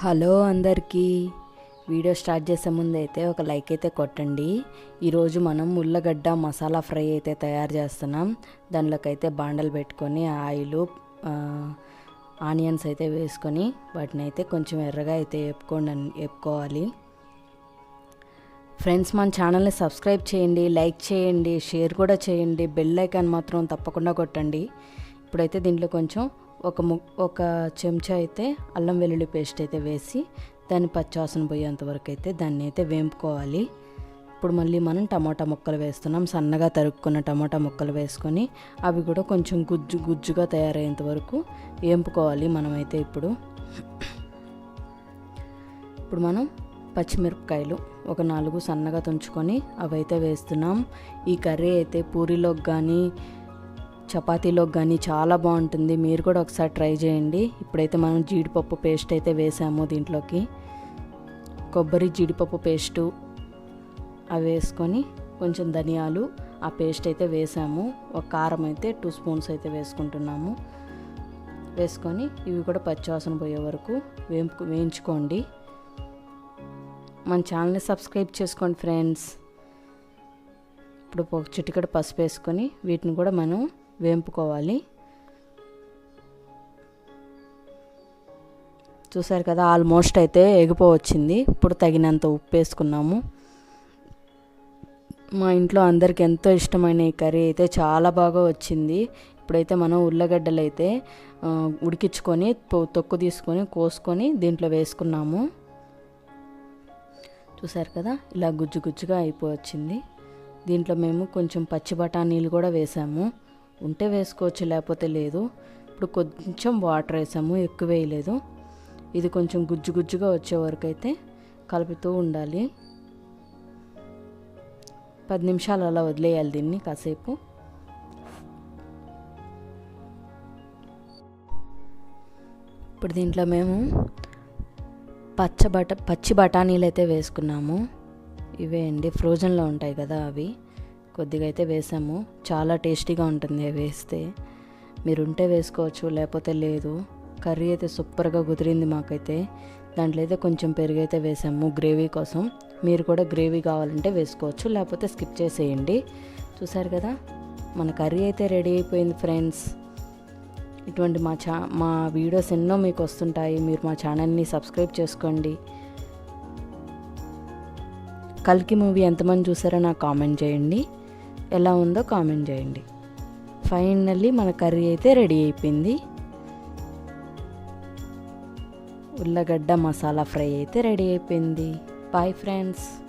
Hello అందరికీ. Video start చేసే ముందు అయితే ఒక లైక్ అయితే కొట్టండి. ఈరోజు మనం ఉల్లగడ్డ మసాలా ఫ్రై అయితే తయారు చేస్తున్నాం. దానిలోకైతే బాండలు పెట్టుకొని ఆయిల్ ఆనియన్స్ అయితే వేసుకొని వాటిని అయితే కొంచెం ఎర్రగా అయితే వేపుకోండి వేపుకోవాలి ఫ్రెండ్స్ మన ఛానల్ని సబ్స్క్రైబ్ చేయండి లైక్ చేయండి షేర్ కూడా చేయండి బెల్ ఐకాన్ మాత్రం తప్పకుండా కొట్టండి. ఇప్పుడైతే దీంట్లో కొంచెం ఒక ము ఒక చెంచా అయితే అల్లం వెల్లుల్లి పేస్ట్ అయితే వేసి దాన్ని పచ్చివాసన పోయేంత వరకు అయితే దాన్ని అయితే వేంపుకోవాలి. ఇప్పుడు మళ్ళీ మనం టమాటా ముక్కలు వేస్తున్నాం. సన్నగా తరుక్కున్న టమాటా ముక్కలు వేసుకొని అవి కూడా కొంచెం గుజ్జు గుజ్జుగా తయారయ్యేంత వరకు వేంపుకోవాలి మనమైతే ఇప్పుడు. ఇప్పుడు మనం పచ్చిమిరపకాయలు ఒక నాలుగు సన్నగా తుంచుకొని అవైతే వేస్తున్నాం. ఈ కర్రీ అయితే పూరిలోకి కానీ చపాతీలోకి కానీ చాలా బాగుంటుంది. మీరు కూడా ఒకసారి ట్రై చేయండి. ఇప్పుడైతే మనం జీడిపప్పు పేస్ట్ అయితే వేసాము దీంట్లోకి. కొబ్బరి జీడిపప్పు పేస్టు అవి వేసుకొని కొంచెం ధనియాలు ఆ పేస్ట్ అయితే వేసాము. ఒక కారం అయితే టూ స్పూన్స్ అయితే వేసుకుంటున్నాము. వేసుకొని ఇవి కూడా పచ్చివాసన పోయే వరకు వేంపు వేయించుకోండి. మన ఛానల్ని సబ్స్క్రైబ్ చేసుకోండి ఫ్రెండ్స్. ఇప్పుడు ఒక చిటికడ పసుపు వేసుకొని వీటిని కూడా మనం వేంపుకోవాలి. చూసారు కదా ఆల్మోస్ట్ అయితే ఎగిపోవచ్చింది ఇప్పుడు తగినంత ఉప్పు వేసుకున్నాము. మా ఇంట్లో అందరికి ఎంతో ఇష్టమైన ఈ కర్రీ అయితే చాలా బాగా వచ్చింది. ఇప్పుడైతే మనం ఉల్లగడ్డలు అయితే ఉడికించుకొని తొక్కు తీసుకొని కోసుకొని దీంట్లో వేసుకున్నాము. చూసారు కదా ఇలా గుజ్జు గుజ్జుగా అయిపోవచ్చింది దీంట్లో మేము కొంచెం పచ్చి బఠానీలు కూడా వేసాము. ఉంటే వేసుకోవచ్చు లేకపోతే లేదు. ఇప్పుడు కొంచెం వాటర్ వేసాము ఎక్కువ వేయలేదు. ఇది కొంచెం గుజ్జు గుజ్జుగా వచ్చే వరకు అయితే కలుపుతూ ఉండాలి. పది నిమిషాలు అలా వదిలేయాలి దీన్ని కాసేపు. ఇప్పుడు దీంట్లో మేము పచ్చ బట పచ్చి బఠానీలు అయితే వేసుకున్నాము. ఇవే అండి ఫ్రోజన్లో ఉంటాయి కదా అవి. కొద్దిగా అయితే వేసాము. చాలా టేస్టీగా ఉంటుంది అవి వేస్తే. మీరు ఉంటే వేసుకోవచ్చు లేకపోతే లేదు. కర్రీ అయితే సూపర్గా కుదిరింది మాకైతే. దాంట్లో అయితే కొంచెం పెరుగు అయితే వేసాము గ్రేవీ కోసం. మీరు కూడా గ్రేవీ కావాలంటే వేసుకోవచ్చు లేకపోతే స్కిప్ చేసేయండి. చూసారు కదా? మన కర్రీ అయితే రెడీ అయిపోయింది ఫ్రెండ్స్. ఇటువంటి మా ఛా మా వీడియోస్ ఎన్నో మీకు వస్తుంటాయి. మీరు మా ఛానల్ని సబ్స్క్రైబ్ చేసుకోండి. కల్కి మూవీ ఎంతమంది చూసారో నాకు కామెంట్ చేయండి. ఎలా ఉందో కామెంట్ చేయండి. ఫైనల్లీ మన కర్రీ అయితే రెడీ అయిపోయింది. ఉల్లగడ్డ మసాలా ఫ్రై అయితే రెడీ అయిపోయింది. Bye friends